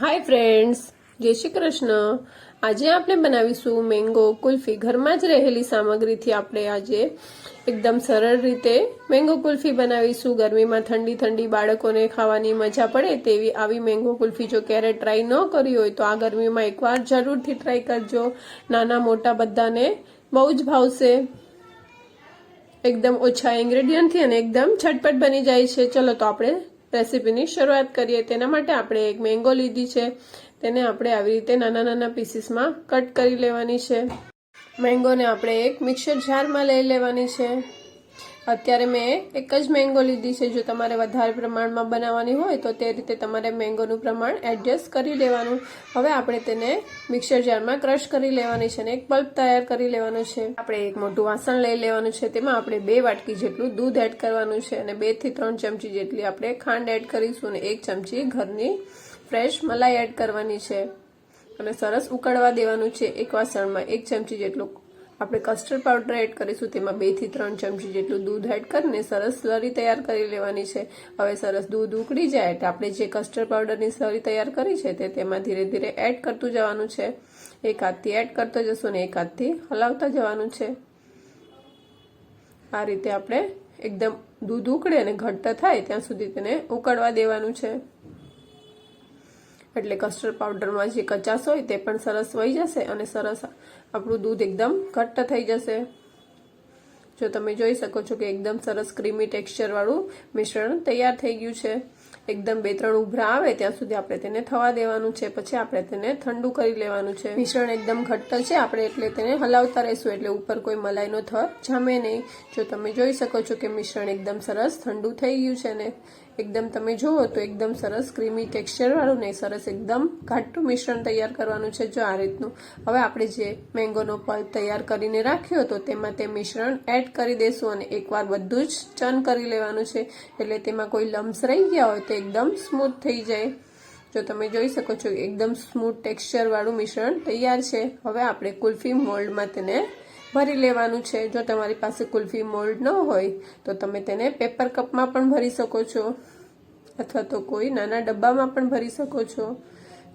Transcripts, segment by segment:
Hi friends જય શ્રી કૃષ્ણ. આજે આપણે બનાવીશું મેંગો કુલ્ફી. ઘરમાં જ રહેલી સામગ્રીથી આપણે આજે એકદમ સરળ રીતે મેંગો કુલ્ફી બનાવીશું. ગરમીમાં ઠંડી ઠંડી બાળકોને ખાવાની મજા પડે તેવી આવી મેંગો કુલ્ફી. જો ક્યારે ટ્રાય ન કરી હોય તો આ ગરમીમાં એકવાર જરૂરથી ટ્રાય કરજો. નાના મોટા બધાને બહુ જ ભાવશે. એકદમ ઓછા ઇન્ગ્રેડિયન્ટથી અને એકદમ છટપટ બની જાય છે. ચલો તો આપણે રેસીપીની શરૂઆત કરીએ. તેના માટે આપણે એક મેંગો લીધી છે. તેને આપણે આવી રીતે નાના નાના પીસીસમાં કટ કરી લેવાની છે. મેંગોને આપણે એક મિક્સર જારમાં લઈ લેવાની છે. અત્યારે મેં એક જ મેંગો લીધી છે. જો તમારે વધારે પ્રમાણમાં બનાવવાની હોય તો તે રીતે તમારે મેંગોનું પ્રમાણ એડજસ્ટ કરી લેવાનું. હવે આપણે તેને મિક્સર જારમાં ક્રશ કરી લેવાની છે અને એક પલ્પ તૈયાર કરી લેવાનું છે. આપણે એક મોટું વાસણ લઈ લેવાનું છે. તેમાં આપણે બે વાટકી જેટલું દૂધ એડ કરવાનું છે અને બેથી ત્રણ ચમચી જેટલી આપણે ખાંડ એડ કરીશું અને એક ચમચી ઘરની ફ્રેશ મલાઈ એડ કરવાની છે. અને સરસ ઉકળવા દેવાનું છે એક વાસણમાં. એક ચમચી જેટલું આપણે કસ્ટર્ડ પાવડર એડ કરીશું, તેમાં બેથી ત્રણ ચમચી જેટલું દૂધ એડ કરીને સરસ સ્લરી તૈયાર કરી લેવાની છે. હવે સરસ દૂધ ઉકળી જાય એટલે આપણે જે કસ્ટર્ડ પાવડરની સ્લરી તૈયાર કરી છે તે તેમાં ધીરે ધીરે એડ કરતું જવાનું છે. એક હાથથી એડ કરતો જશું ને એક હાથથી હલાવતા જવાનું છે. આ રીતે આપણે એકદમ દૂધ ઉકળે અને ઘટ્ટ થાય ત્યાં સુધી તેને ઉકળવા દેવાનું છે. એટલે કસ્ટર્ડ પાવડરમાં જે કચાશ હોય તે પણ સરસ વહી જશે અને સરસ આપણું દૂધ એકદમ ઘટ્ટ થઈ જશે. જો તમે જોઈ શકો છો કે એકદમ સરસ ક્રીમી ટેક્સચરવાળું મિશ્રણ તૈયાર થઈ ગયું છે. એકદમ બે ત્રણ ઉભરા આવે, ત્યાં સુધી આપણે તેને થવા દેવાનું છે. પછી આપણે તેને ઠંડુ કરી લેવાનું છે. મિશ્રણ એકદમ ઘટ્ટ છે, આપણે એટલે તેને હલાવતા રહીશું, એટલે ઉપર કોઈ મલાઈનો થર જામે નહીં. જો તમે જોઈ શકો છો કે મિશ્રણ એકદમ સરસ ઠંડુ થઈ ગયું છે ને, એકદમ તમે જુઓ તો એકદમ સરસ ક્રીમી ટેક્સચરવાળું નહીં સરસ એકદમ ઘાટું મિશ્રણ તૈયાર કરવાનું છે જો આ રીતનું. હવે આપણે જે મેંગોનો પલ્પ તૈયાર કરીને રાખ્યો હતો, તેમાં તે મિશ્રણ એડ કરી દેશું અને એકવાર બધું જ ચન કરી લેવાનું છે. એટલે તેમાં કોઈ લમ્સ રહી ગયા હોય તો એકદમ સ્મૂથ થઈ જાય. જો તમે જોઈ શકો છો, એકદમ સ્મૂથ ટેક્સચર વાળું મિશ્રણ તૈયાર છે. હવે આપણે કુલ્ફી મોલ્ડમાં તેને ભરી લેવાનું છે. જો તમારી પાસે કુલ્ફી મોલ્ડ ન હોય, તો તમે તેને પેપર કપમાં પણ ભરી શકો છો. અથવા તો કોઈ નાના ડબ્બામાં પણ ભરી શકો છો.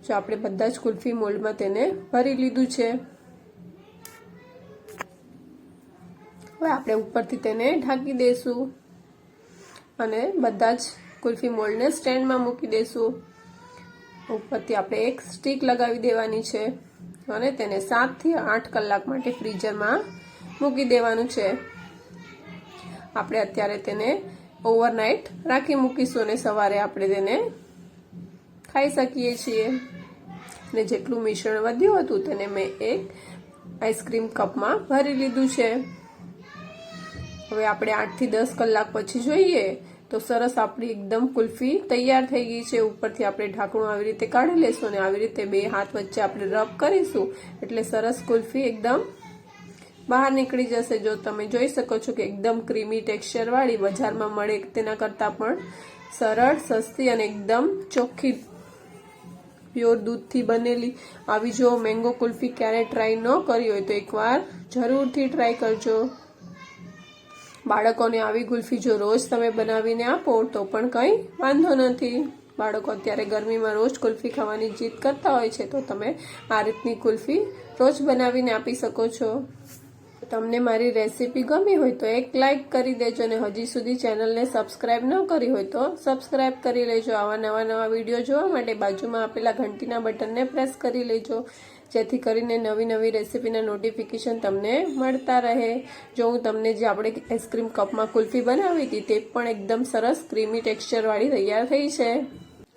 જો આપણે બધા જ કુલ્ફી મોલ્ડમાં તેને ભરી લીધું છે. હવે આપણે ઉપરથી તેને ઢાંકી દઈશું અને બધા જ કુલ્ફી મોલ્ડને સ્ટેન્ડમાં મૂકી દઈશું ઉપરથી આપણે એક સ્ટીક લગાવી દેવાની છે અને તેને સાતથી આઠ કલાક માટે ફ્રીઝરમાં મૂકી દેવાનું છે. આપણે અત્યારે તેને ઓવરનાઇટ રાખી મૂકીશું અને સવારે આપણે તેને ખાઈ શકીએ છીએ. અને જેટલું મિશ્રણ વધ્યું હતું તેને મેં એક આઈસ્ક્રીમ કપમાં ભરી લીધું છે. હવે આપણે આઠથી દસ કલાક પછી જોઈએ તો સરસ આપણી એકદમ કુલ્ફી તૈયાર થઈ ગઈ છે. ઉપરથી આપણે ઢાંકણું આવી રીતે કાઢી લેશું અને આવી રીતે બે હાથ વચ્ચે આપણે રબ કરીશું. એટલે સરસ કુલ્ફી એકદમ બહાર નીકળી જશે. જો તમે જોઈ શકો છો કે એકદમ ક્રીમી ટેક્સચરવાળી બજારમાં મળે તેના કરતાં પણ સરળ, સસ્તી અને એકદમ ચોખ્ખી, પ્યોર દૂધથી બનેલી. આવી જો મેંગો કુલ્ફી ક્યારે ટ્રાય ન કરી હોય તો એકવાર જરૂરથી ટ્રાય કરજો. બાળકોને આવી કુલ્ફી જો રોજ તમે બનાવીને આપો, તો પણ કંઈ વાંધો નથી. બાળકો અત્યારે ગરમીમાં રોજ કુલ્ફી ખાવાની જીદ કરતા હોય છે, તો તમે આ રીતની કુલ્ફી રોજ બનાવીને આપી શકો છો. તમને મારી રેસીપી ગમી હોય તો એક લાઇક કરી દેજો અને હજી સુધી ચેનલને સબસ્ક્રાઇબ ન કરી હોય તો સબસ્ક્રાઇબ કરી લેજો. આવા નવા નવા વીડિયો જોવા માટે બાજુમાં આપેલા ઘંટીના બટનને પ્રેસ કરી લેજો. જેથી કરીને નવી નવી રેસીપીના નોટિફિકેશન તમને મળતા રહે. જો હું તમને જે આપણે આઈસ્ક્રીમ કપમાં કુલ્ફી બનાવી હતી તે પણ એકદમ સરસ ક્રીમી ટેક્સચરવાળી તૈયાર થઈ છે.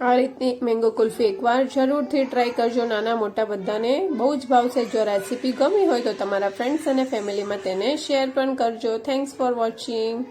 આ રીતની મેંગો કુલ્ફી એકવાર જરૂરથી ટ્રાય કરજો. નાના મોટા બધાને બહુ જ ભાવશે. જો રેસીપી ગમી હોય તો તમારા ફ્રેન્ડ્સ અને ફેમિલીમાં તેને શેર પણ કરજો. Thanks for watching